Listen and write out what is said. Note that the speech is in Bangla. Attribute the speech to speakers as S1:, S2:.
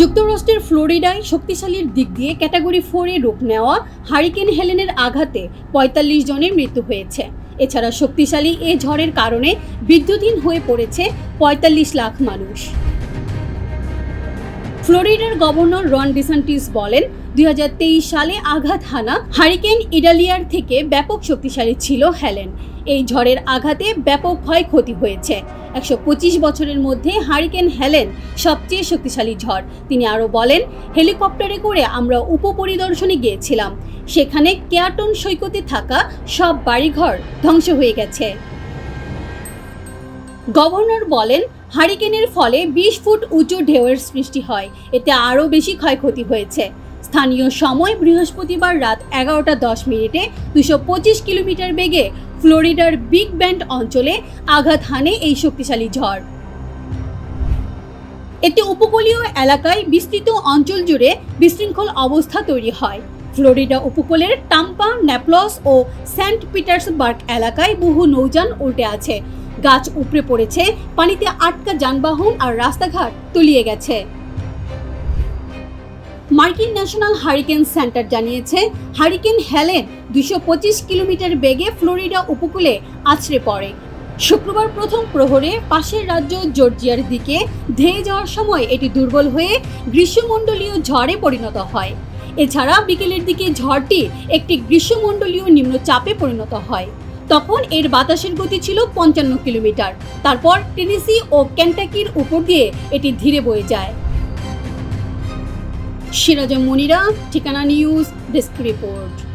S1: যুক্তরাষ্ট্রের ফ্লোরিডায় শক্তিশালীর দিক দিয়ে ক্যাটাগরি ফোরে রূপ নেওয়া হারিকেন হেলেনের আঘাতে পঁয়তাল্লিশ জনের মৃত্যু হয়েছে। এছাড়া শক্তিশালী এ ঝড়ের কারণে বিদ্যুৎহীন হয়ে পড়েছে পঁয়তাল্লিশ লাখ মানুষ। ফ্লোরিডার গভর্নর রন ডিসান্টিস বলেন, দুই হাজার তেইশ সালে আঘাত হানা হারিকেন ইডালিয়ার থেকে ব্যাপক শক্তিশালী ছিল হেলেন। এই ঝড়ের আঘাতে ব্যাপক ক্ষয়ক্ষতি হয়েছে। একশো পঁচিশ বছরের মধ্যে হারিকেন হেলেন সবচেয়ে শক্তিশালী ঝড়। তিনি আরও বলেন, হেলিকপ্টারে করে আমরা উপপরিদর্শনে গিয়েছিলাম। সেখানে কেয়াটন সৈকতে থাকা সব বাড়িঘর ধ্বংস হয়ে গেছে। গভর্নর বলেন, হারিকেনের ফলে বিশ ফুট উঁচু ঢেউয়ের সৃষ্টি হয়। এতে আরও বেশি ক্ষয়ক্ষতি হয়েছে। স্থানীয় সময় বৃহস্পতিবার রাত এগারোটা দশ মিনিটে দুশো পঁচিশ কিলোমিটার বেগে ফ্লোরিডার বিগ ব্যান্ড অঞ্চলে আঘাত হানে এই শক্তিশালী ঝড়। এতে উপকূলীয় এলাকায় বিস্তৃত অঞ্চল জুড়ে বিশৃঙ্খল অবস্থা তৈরি হয়। ফ্লোরিডা উপকূলের টাম্পা, ন্যাপলস ও সেন্ট পিটার্সবার্গ এলাকায় বহু নৌযান উল্টে আছে। গাছ উপড়ে পড়েছে, পানিতে আটকা যানবাহন আর রাস্তাঘাট তলিয়ে গেছে। মার্কিন ন্যাশনাল হারিকেন সেন্টার জানিয়েছে, হারিকেন হেলেন দুশো পঁচিশ কিলোমিটার বেগে ফ্লোরিডা উপকূলে আছড়ে পড়ে। শুক্রবার প্রথম প্রহরে পাশের রাজ্য জর্জিয়ার দিকে ধেয়ে যাওয়ার সময় এটি দুর্বল হয়ে গ্রীষ্মমণ্ডলীয় ঝড়ে পরিণত হয়। এছাড়া বিকেলের দিকে ঝড়টি একটি গ্রীষ্মমণ্ডলীয় নিম্নচাপে পরিণত হয়। তখন এর বাতাসের গতি ছিল পঞ্চান্ন কিলোমিটার। তারপর টেনেসি ও ক্যান্টাকির উপর দিয়ে এটি ধীরে বয়ে যায়। সিরাজ মনিরা ঠিকানা নিউজ ডেস্ক রিপোর্ট।